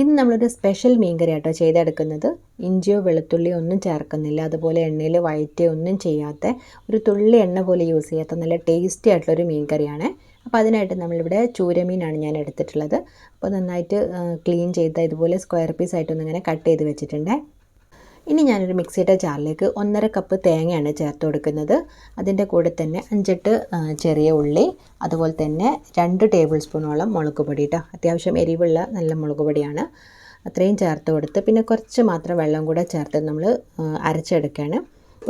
ഇന്ന് നമ്മളൊരു സ്പെഷ്യൽ മീൻകറി ആട്ടോ ചെയ്തെടുക്കുന്നത്. ഇഞ്ചിയോ വെളുത്തുള്ളിയോ ഒന്നും ചേർക്കുന്നില്ല. അതുപോലെ എണ്ണയിൽ വയറ്റോ ഒന്നും ചെയ്യാത്ത ഒരു തുള്ളി എണ്ണ പോലെ യൂസ് ചെയ്യാത്ത നല്ല ടേസ്റ്റി ആയിട്ടുള്ളൊരു മീൻകറിയാണ്. അപ്പോൾ അതിനായിട്ട് നമ്മളിവിടെ ചൂരമീനാണ് ഞാൻ എടുത്തിട്ടുള്ളത്. അപ്പോൾ നന്നായിട്ട് ക്ലീൻ ചെയ്ത ഇതുപോലെ സ്ക്വയർ പീസ് ആയിട്ടൊന്നിങ്ങനെ കട്ട് ചെയ്ത് വെച്ചിട്ടുണ്ട്. ഇനി ഞാനൊരു മിക്സിയുടെ ജാറിലേക്ക് ഒന്നര കപ്പ് തേങ്ങയാണ് ചേർത്ത് കൊടുക്കുന്നത്. അതിന്റെ കൂടെ തന്നെ അഞ്ചെട്ട് ചെറിയ ഉള്ളി അതുപോലെ തന്നെ രണ്ട് ടേബിൾ സ്പൂണോളം മുളക് പൊടി കേട്ടോ അത്യാവശ്യം എരിവുള്ള നല്ല മുളക് പൊടിയാണ് അത്രയും ചേർത്ത് കൊടുത്ത് പിന്നെ കുറച്ച് മാത്രം വെള്ളം കൂടെ ചേർത്ത് നമ്മൾ അരച്ചെടുക്കുകയാണ്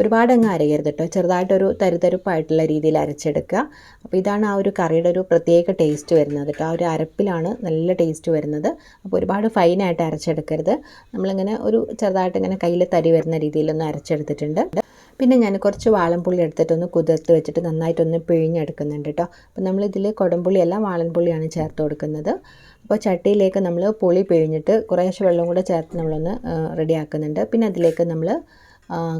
ഒരുപാട് അങ്ങ് അരയരുത് കേട്ടോ ചെറുതായിട്ടൊരു തരുതരുപ്പായിട്ടുള്ള രീതിയിൽ അരച്ചെടുക്കുക. അപ്പോൾ ഇതാണ് ആ ഒരു കറിയുടെ ഒരു പ്രത്യേക ടേസ്റ്റ് വരുന്നത് കേട്ടോ ആ ഒരു അരപ്പിലാണ് നല്ല ടേസ്റ്റ് വരുന്നത്. അപ്പോൾ ഒരുപാട് ഫൈനായിട്ട് അരച്ചെടുക്കരുത്. നമ്മളിങ്ങനെ ഒരു ചെറുതായിട്ട് ഇങ്ങനെ കയ്യിൽ തരി വരുന്ന രീതിയിലൊന്ന് അരച്ചെടുത്തിട്ടുണ്ട്. പിന്നെ ഞാൻ കുറച്ച് വാളൻപുള്ളി എടുത്തിട്ടൊന്ന് കുതിർത്ത് വെച്ചിട്ട് നന്നായിട്ടൊന്ന് പിഴിഞ്ഞെടുക്കുന്നുണ്ട് കേട്ടോ അപ്പോൾ നമ്മളിതിൽ കുടംപുള്ളിയല്ല വാളൻപുള്ളിയാണ് ചേർത്ത് കൊടുക്കുന്നത്. അപ്പോൾ ചട്ടിയിലേക്ക് നമ്മൾ പുളി പിഴിഞ്ഞിട്ട് കുറേശ്ശെ വെള്ളം കൂടെ ചേർത്ത് നമ്മളൊന്ന് റെഡിയാക്കുന്നുണ്ട്. പിന്നെ അതിലേക്ക് നമ്മൾ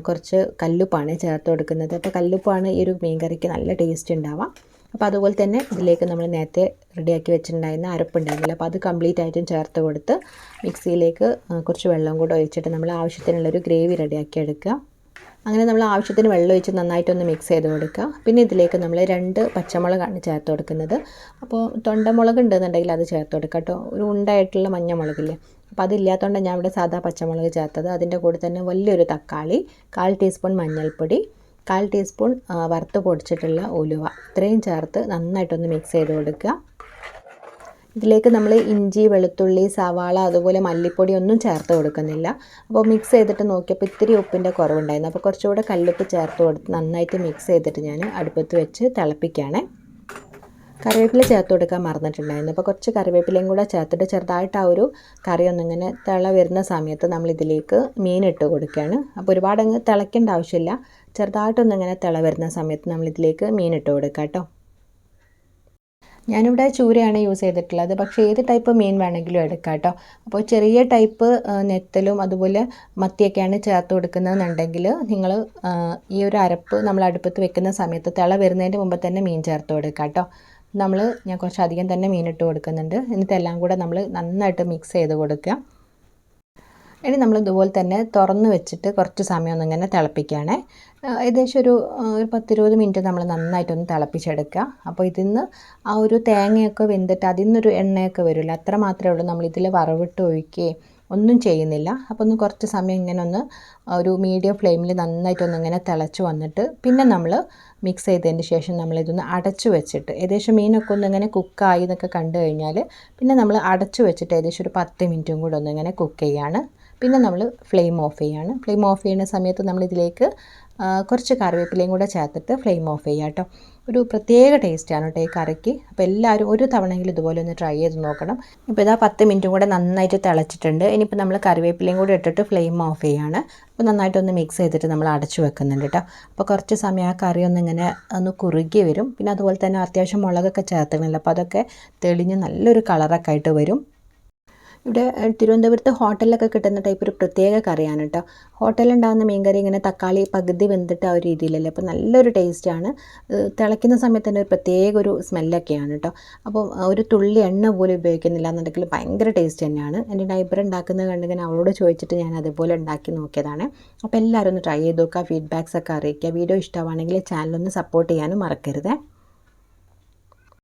കുറച്ച് കല്ലുപ്പാണ് ചേർത്ത് കൊടുക്കുന്നത്. അപ്പോൾ കല്ലുപ്പാണ് ഈ ഒരു മീൻ കറിക്ക് നല്ല ടേസ്റ്റ് ഉണ്ടാവുക അപ്പോൾ അതുപോലെ തന്നെ ഇതിലേക്ക് നമ്മൾ നേരത്തെ റെഡിയാക്കി വെച്ചിട്ടുണ്ടായിരുന്ന അരപ്പുണ്ടായിരുന്നില്ല. അപ്പോൾ അത് കംപ്ലീറ്റ് ആയിട്ടും ചേർത്ത് കൊടുത്ത് മിക്സിയിലേക്ക് കുറച്ച് വെള്ളം കൂടെ ഒഴിച്ചിട്ട് നമ്മൾ ആവശ്യത്തിനുള്ളൊരു ഗ്രേവി റെഡിയാക്കി എടുക്കുക. അങ്ങനെ നമ്മൾ ആവശ്യത്തിന് വെള്ളം ഒഴിച്ച് നന്നായിട്ടൊന്ന് മിക്സ് ചെയ്ത് കൊടുക്കുക. പിന്നെ ഇതിലേക്ക് നമ്മൾ രണ്ട് പച്ചമുളകാണ് ചേർത്ത് കൊടുക്കുന്നത്. അപ്പോൾ തൊണ്ടമുളക് ഉണ്ടെന്നുണ്ടെങ്കിൽ അത് ചേർത്ത് കൊടുക്കുക കേട്ടോ. ഒരു ഉണ്ടായിട്ടുള്ള മഞ്ഞമുളകില്ലേ അപ്പോൾ അതില്ലാത്തതുകൊണ്ട് ഞാൻ ഇവിടെ സാധാ പച്ചമുളക് ചേർത്തത്. അതിന്റെ കൂടെ തന്നെ വലിയൊരു തക്കാളി കാൽ ടീസ്പൂൺ മഞ്ഞൾപ്പൊടി കാൽ ടീസ്പൂൺ വറുത്ത് പൊടിച്ചിട്ടുള്ള ഉലുവ. ഇത്രയും ചേർത്ത് നന്നായിട്ടൊന്ന് മിക്സ് ചെയ്ത് കൊടുക്കുക. ഇതിലേക്ക് നമ്മൾ ഇഞ്ചി വെളുത്തുള്ളി സവാള അതുപോലെ മല്ലിപ്പൊടി ഒന്നും ചേർത്ത് കൊടുക്കുന്നില്ല. അപ്പോൾ മിക്സ് ചെയ്തിട്ട് നോക്കിയപ്പോൾ ഇത്തിരി ഉപ്പിന്റെ കുറവുണ്ടായിരുന്നു. അപ്പോൾ കുറച്ചുകൂടെ കല്ലുപ്പ് ചേർത്ത് കൊടുത്ത് നന്നായിട്ട് മിക്സ് ചെയ്തിട്ട് ഞാൻ അടുപ്പത്ത് വെച്ച് തിളപ്പിക്കുകയാണ്. കറിവേപ്പില ചേർത്ത് കൊടുക്കാൻ മറന്നിട്ടുണ്ടായിരുന്നു. അപ്പോൾ കുറച്ച് കറിവേപ്പിലയും കൂടെ ചേർത്തിട്ട് ചെറുതായിട്ട് ആ ഒരു കറി ഒന്നിങ്ങനെ തിള വരുന്ന സമയത്ത് നമ്മൾ ഇതിലേക്ക് മീൻ ഇട്ട് കൊടുക്കുകയാണ്. അപ്പോൾ ഒരുപാട് അങ്ങ് തിളയ്ക്കേണ്ട ആവശ്യമില്ല. ചെറുതായിട്ടൊന്നിങ്ങനെ തിള വരുന്ന സമയത്ത് നമ്മൾ ഇതിലേക്ക് മീൻ ഇട്ട് കൊടുക്കാം കേട്ടോ. ഞാനിവിടെ ചൂരയാണ് യൂസ് ചെയ്തിട്ടുള്ളത്. പക്ഷേ ഏത് ടൈപ്പ് മീൻ വേണമെങ്കിലും എടുക്കാം കേട്ടോ. അപ്പോൾ ചെറിയ ടൈപ്പ് നെത്തലും അതുപോലെ മത്തിയൊക്കെയാണ് ചേർത്ത് കൊടുക്കുന്നതെന്നുണ്ടെങ്കിൽ നിങ്ങൾ ഈ ഒരു അരപ്പ് നമ്മൾ അടുപ്പത്ത് വെക്കുന്ന സമയത്ത് തിള വരുന്നതിന്റെ മുമ്പ് തന്നെ മീൻ ചേർത്ത് കൊടുക്കാം കേട്ടോ. നമ്മൾ ഞാൻ കുറച്ചധികം തന്നെ മീനിട്ട് കൊടുക്കുന്നുണ്ട്. എന്നിട്ട് എല്ലാം കൂടെ നമ്മൾ നന്നായിട്ട് മിക്സ് ചെയ്ത് കൊടുക്കുക. ഇനി നമ്മൾ ഇതുപോലെ തന്നെ തുറന്ന് വെച്ചിട്ട് കുറച്ച് സമയം ഒന്നിങ്ങനെ തിളപ്പിക്കുകയാണേ. ഏകദേശം ഒരു ഒരു പത്തിരുപത് മിനിറ്റ് നമ്മൾ നന്നായിട്ടൊന്ന് തിളപ്പിച്ചെടുക്കുക. അപ്പോൾ ഇതിൽ നിന്ന് ആ ഒരു തേങ്ങയൊക്കെ വെന്തിട്ട് അതിൽ നിന്നൊരു എണ്ണയൊക്കെ വരില്ല? അത്ര മാത്രമേ ഉള്ളൂ. നമ്മൾ ഇതിൽ വറവിട്ട് ഒഴിക്കുകയും ഒന്നും ചെയ്യുന്നില്ല. അപ്പോൾ ഒന്ന് കുറച്ച് സമയം ഇങ്ങനെ ഒന്ന് ഒരു മീഡിയം ഫ്ലെയിമിൽ നന്നായിട്ടൊന്ന് ഇങ്ങനെ തിളച്ച് വന്നിട്ട് പിന്നെ നമ്മൾ മിക്സ് ചെയ്തതിന് ശേഷം നമ്മളിതൊന്ന് അടച്ചു വെച്ചിട്ട് ഏകദേശം മീനൊക്കെ ഒന്ന് ഇങ്ങനെ കുക്കായി എന്നൊക്കെ കണ്ടു കഴിഞ്ഞാൽ പിന്നെ നമ്മൾ അടച്ചു വെച്ചിട്ട് ഏകദേശം ഒരു പത്ത് മിനിറ്റും കൂടെ ഒന്ന് ഇങ്ങനെ കുക്ക് ചെയ്യാണ്. പിന്നെ നമ്മൾ ഫ്ലെയിം ഓഫ് ചെയ്യാണ്. ഫ്ലെയിം ഓഫ് ചെയ്യുന്ന സമയത്ത് നമ്മൾ ഇതിലേക്ക് കുറച്ച് കറിവേപ്പിലയും കൂടെ ചേർത്തിട്ട് ഫ്ലെയിം ഓഫ് ചെയ്യുക കേട്ടോ. ഒരു പ്രത്യേക ടേസ്റ്റാണ് കേട്ടോ ഈ കറിക്ക്. അപ്പോൾ എല്ലാവരും ഒരു തവണയെങ്കിലും ഇതുപോലെ ഒന്ന് ട്രൈ ചെയ്ത് നോക്കണം. ഇപ്പോൾ ഇതാ പത്ത് മിനിറ്റും കൂടെ നന്നായിട്ട് തിളച്ചിട്ടുണ്ട്. ഇനിയിപ്പോൾ നമ്മൾ കറിവേപ്പിലയും കൂടെ ഇട്ടിട്ട് ഫ്ലെയിം ഓഫ് ചെയ്യാണ്. അപ്പോൾ നന്നായിട്ടൊന്ന് മിക്സ് ചെയ്തിട്ട് നമ്മൾ അടച്ചു വെക്കുന്നുണ്ട് കേട്ടോ. അപ്പോൾ കുറച്ച് സമയം ആ കറി ഒന്ന് ഇങ്ങനെ ഒന്ന് കുറുകി വരും. പിന്നെ അതുപോലെ തന്നെ അത്യാവശ്യം മുളകൊക്കെ ചേർത്തിട്ടുണ്ടല്ലോ. അപ്പോൾ അതൊക്കെ തെളിഞ്ഞ് നല്ലൊരു കളറൊക്കെ ആയിട്ട് വരും. ഇവിടെ തിരുവനന്തപുരത്ത് ഹോട്ടലിലൊക്കെ കിട്ടുന്ന ടൈപ്പ് ഒരു പ്രത്യേക കറിയാണ് കേട്ടോ ഹോട്ടലുണ്ടാകുന്ന മീൻകറി ഇങ്ങനെ തക്കാളി പകുതി വെന്തിട്ട് ആ ഒരു രീതിയിലല്ലേ. അപ്പോൾ നല്ലൊരു ടേസ്റ്റാണ് തിളയ്ക്കുന്ന സമയത്ത് തന്നെ ഒരു പ്രത്യേക ഒരു സ്മെല്ലൊക്കെയാണ് കേട്ടോ അപ്പോൾ ഒരു തുള്ളി എണ്ണ പോലും ഉപയോഗിക്കുന്നില്ല എന്നുണ്ടെങ്കിൽ ഭയങ്കര ടേസ്റ്റ് തന്നെയാണ്. എന്റെ നൈബർ ഉണ്ടാക്കുന്നത് കണ്ടിങ്ങനെ അവളോട് ചോദിച്ചിട്ട് ഞാൻ അതുപോലെ ഉണ്ടാക്കി നോക്കിയതാണ്. അപ്പോൾ എല്ലാവരും ഒന്ന് ട്രൈ ചെയ്ത് നോക്കുക. ഫീഡ്ബാക്സ് ഒക്കെ അറിയിക്കുക. വീഡിയോ ഇഷ്ടമാണെങ്കിൽ ചാനലൊന്ന് സപ്പോർട്ട് ചെയ്യാനും മറക്കരുത്.